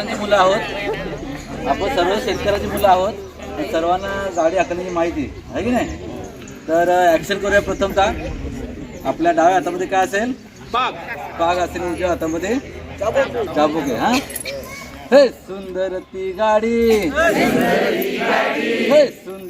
मुलं आहोत. आपण सर्व शेतकऱ्याची मुलं आहोत. सर्वांना गाडी हाकण्याची माहिती आहे. की नाही? तर ॲक्शन करूया प्रथमतः. आपल्या डाव्या हातामध्ये काय असेल? पाग असेल उजव्या हातामध्ये. चाबूक आहे हा? हे सुंदर ती गाडी.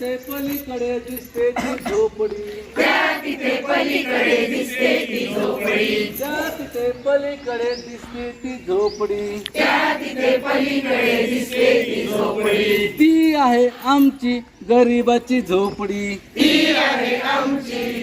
त्या तिथे पलीकडे दिसते ती झोपडी. त्या तिथे पलीकडे दिसते ती झोपडी. ती आहे आमची गरीबाची झोपडी. ती आहे आमची